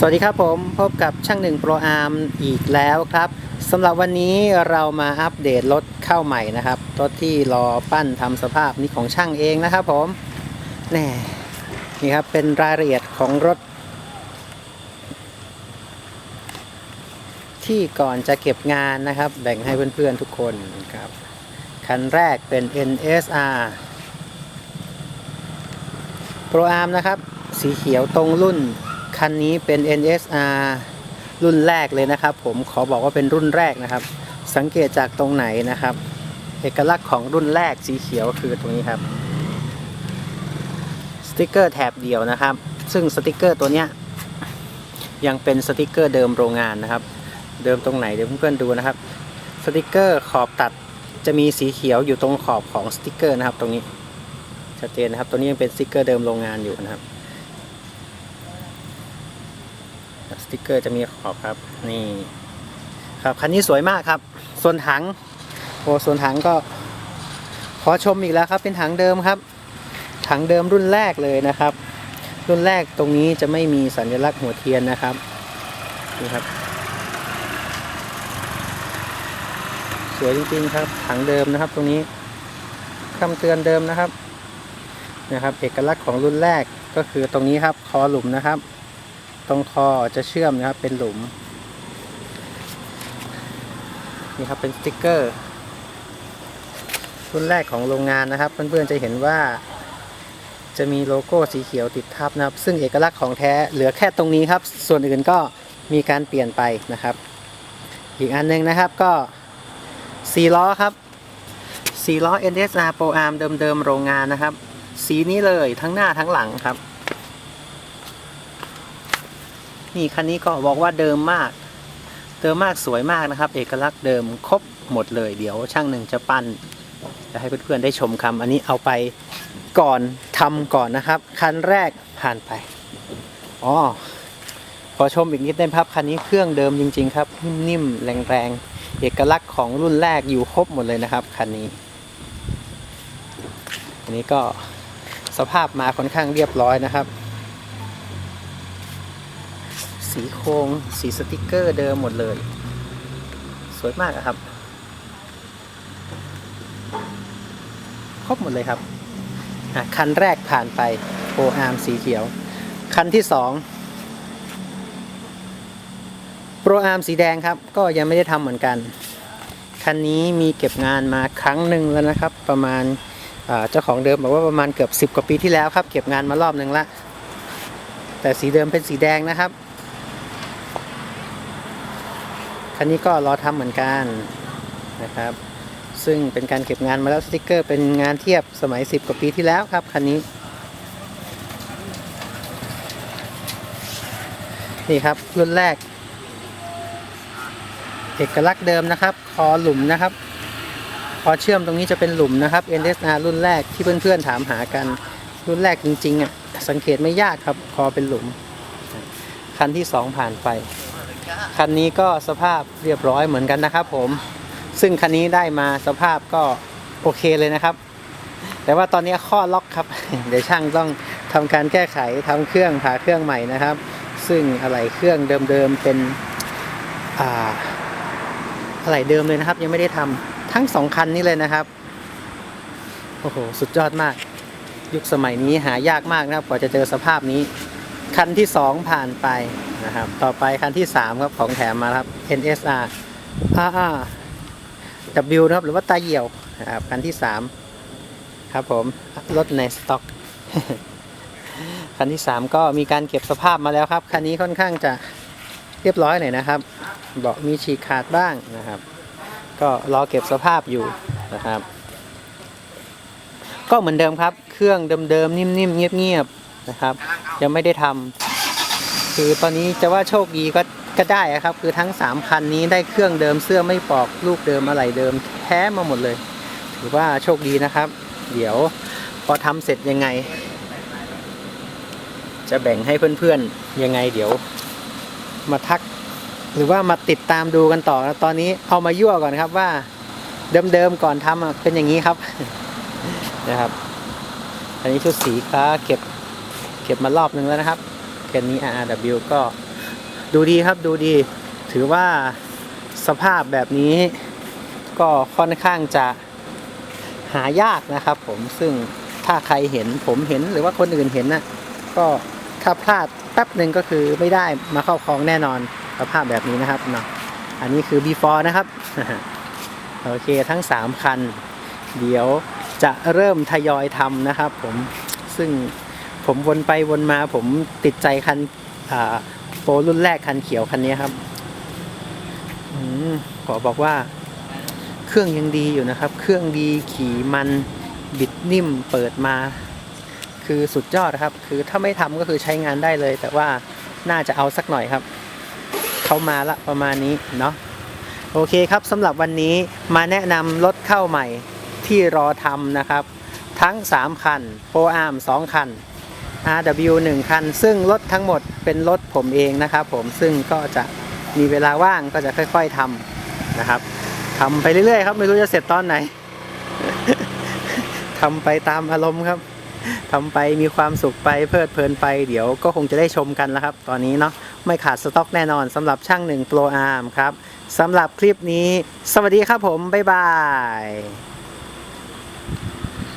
สวัสดีครับผมพบกับช่างหนึ่งโปรอาร์มอีกแล้วครับสำหรับวันนี้เรามาอัปเดตรถเข้าใหม่นะครับรถที่รอปั้นทำสภาพนี่ของช่างเองนะครับผมแน่นี่ครับเป็นรายละเอียดของรถ ที่ก่อนจะเก็บงานนะครับ แบ่งให้เพื่อนๆทุกคนครับคันแรกเป็น NSR Pro Arm นะครับ สีเขียวตรงรุ่น คันนี้เป็น NSR รุ่นแรกเลยนะครับ ผมขอบอกว่าเป็นรุ่นแรกนะครับ สังเกตจากตรงไหนนะครับ เอกลักษณ์ของรุ่นแรกสีเขียวคือตรงนี้ครับ สติกเกอร์แถบเดียวนะครับ ซึ่งสติกเกอร์ตัวเนี้ยยังเป็นสติกเกอร์เดิมโรงงานนะครับ เดิมตรงไหนเดี๋ยวเพื่อนๆดูนะครับ สติกเกอร์ขอบตัดจะมีสีเขียวอยู่ตรงขอบของสติกเกอร์นะครับ ตรงนี้ชัดเจนนะครับ ตัวนี้ยังเป็นสติกเกอร์เดิมโรงงานอยู่นะครับ ส ติกเกอร์จะมีขอบครับ นี่ ครับคันนี้สวยมากครับ ส่วนถัง โอ้ส่วนถังก็ ขอชมอีกแล้วครับ เป็นถังเดิมครับ ถังเดิมรุ่นแรกเลยนะครับ รุ่นแรกตรงนี้จะไม่มีสัญลักษณ์หัวเทียนนะครับนี่ครับ สวยจริงๆครับ ถังเดิมนะครับ ตรงนี้คำเตือนเดิมนะครับนะครับ เอกลักษณ์ของรุ่นแรกก็คือตรงนี้ครับ คอหลุมนะครับ ตรงคอจะเชื่อมนะครับ เป็นหลุม นี่ครับเป็นสติกเกอร์ รุ่นแรกของโรงงานนะครับ เพื่อนๆจะเห็นว่า จะมีโลโก้สีเขียวติดทับนะครับ ซึ่งเอกลักษณ์ของแท้เหลือแค่ตรงนี้ครับ ส่วนอื่นก็มีการเปลี่ยนไปนะครับ อีกอันหนึงนะครับก็สีล้อครับสีล้อ NSR Pro Arm เดิมๆโรงงานนะครับ สีนี้เลยทั้งหน้าทั้งหลังครับ นี่คันนี้ก็บอกว่าเดิมมาก เดิมมากสวยมากนะครับ เอกลักษณ์เดิมครบหมดเลย เดี๋ยวช่างหนึ่งจะปั้นจะให้เพื่อนๆได้ชมคำอันนี้เอาไปก่อนทำก่อนนะครับ คันแรกผ่านไปอ๋อขอชมอีกนิดได้ครับคันนี้เครื่องเดิมจริง ๆ ครับ นิ่มๆแรงๆ เอกลักษณ์ของรุ่นแรกอยู่ครบหมดเลยนะครับคันนี้อันนี้ก็สภาพมาค่อนข้างเรียบร้อยนะครับ สีโครงสีสติกเกอร์เดิมหมดเลย สวยมากครับ ครบหมดเลยครับคันแรกผ่านไปโออาร์มสีเขียว คันที่สองโปรอาร์มสีแดงครับ ก็ยังไม่ได้ทำเหมือนกัน คันนี้มีเก็บงานมาครั้งหนึ่งแล้วนะครับ ประมาณเจ้าของเดิมบอกว่าประมาณเกือบ 10 กว่าปีที่แล้วครับ เก็บงานมารอบหนึ่งละแต่สีเดิมเป็นสีแดงนะครับ คันนี้ก็รอทำเหมือนกันนะครับ ซึ่งเป็นการเก็บงานมาแล้วสติกเกอร์ เป็นงานเทียบสมัย 10 กว่าปีที่แล้วครับคันนี้นี่ครับรุ่นแรก เอกลักษณ์เดิมนะครับ คอหลุมนะครับ คอเชื่อมตรงนี้จะเป็นหลุมนะครับ NSR รุ่นแรกที่เพื่อนๆถามหากัน รุ่นแรกจริงๆอะสังเกตไม่ยากครับ คอเป็นหลุม คันที่ 2 ผ่านไป คันนี้ก็สภาพเรียบร้อยเหมือนกันนะครับผม ซึ่งคันนี้ได้มาสภาพก็โอเคเลยนะครับ แต่ว่าตอนนี้ข้อล็อกครับ เดี๋ยวช่างต้องทำการแก้ไขทำเครื่องผ่าเครื่องใหม่นะครับ ซึ่งอะไหล่เครื่องเดิมๆเป็นอ่าอะไหล่เดิมเลยนะครับ ยังไม่ได้ทำทั้งสองคันนี้เลยนะครับโอ้โหสุดยอดมาก ยุคสมัยนี้หายากมากนะครับกว่าจะเจอสภาพนี้ คันที่ 2 ผ่านไปนะครับ ต่อไปคันที่ 3 ครับของแถมมาครับ NSR RR W นะครับ หรือว่าตาเหี่ยวนะครับคันที่ 3 ครับผมรถในสต็อก คันที่ 3 ก็มีการเก็บสภาพมาแล้วครับ คันนี้ค่อนข้างจะเรียบร้อยหน่อยนะครับ เบาะมีฉีกขาดบ้างนะครับ ก็รอเก็บสภาพอยู่นะครับ ก็เหมือนเดิมครับ เครื่องเดิมๆนิ่มๆเงียบๆ นะครับ ยังไม่ได้ทำคือตอนนี้จะว่าโชคดีก็ก็ได้ครับ คือทั้ง3คันนี้ได้เครื่องเดิมเสื้อไม่ปอกลูกเดิมอะไรเดิมแท้มาหมดเลย ถือว่าโชคดีนะครับ เดี๋ยวพอทำเสร็จยังไง จะแบ่งให้เพื่อนๆยังไงเดี๋ยว มาทัก หรือว่ามาติดตามดูกันต่อนะตอนนี้เอามายั่วก่อนครับว่าเดิมๆก่อนทำเป็นอย่างนี้ครับนะครับ อันนี้ชุดสีค้าเก็บ ก็บมารอบนึงแล้วนะครับแค่นี้ RRW ก็ดูดีครับดูดีถือว่าสภาพแบบนี้ก็ค่อนข้างจะหายากนะครับผมซึ่งถ้าใครเห็นผมเห็นหรือว่าคนอื่นเห็นน่ะก็ถ้าพลาดแป๊บหนึ่งก็คือไม่ได้มาเข้าคลองแน่นอนสภาพแบบนี้นะครับเนาะอันนี้คือ before นะครับ โอเคทั้ง 3 คัน เดี๋ยวจะเริ่มทยอยทำนะครับผมซึ่ง ผมวนไปวนมาผมติดใจคันโปรรุ่นแรกคันเขียวคันนี้ครับอขอบอกว่า เครื่องยังดีอยู่นะครับ เครื่องดีขี่มันบิดนิ่มเปิดมา คือสุดยอดครับ คือถ้าไม่ทำก็คือใช้งานได้เลย แต่ว่าน่าจะเอาสักหน่อยครับ เขามาละประมาณนี้เนาะโอเคครับสำหรับวันนี้มาแนะนำรถเข้าใหม่ที่รอทำนะครับ ทั้ง 3 คันโ o อาร์ม2 คัน RW 1 คัน ซึ่งรถทั้งหมดเป็นรถผมเองนะครับผมซึ่งก็จะมีเวลาว่างก็จะค่อย ๆทำนะครับทำไปเรื่อยๆครับไม่รู้จะเสร็จตอนไหน ทำไปตามอารมณ์ครับทำไปมีความสุขไปเพลิดเพลินไปเดี๋ยวก็คงจะได้ชมกันแล้วครับ ตอนนี้เนาะไม่ขาดสต็อกแน่นอนสำหรับช่างหนึ่งโปรอาร์มครับสำหรับคลิปนี้ สวัสดีครับผม บ๊ายบาย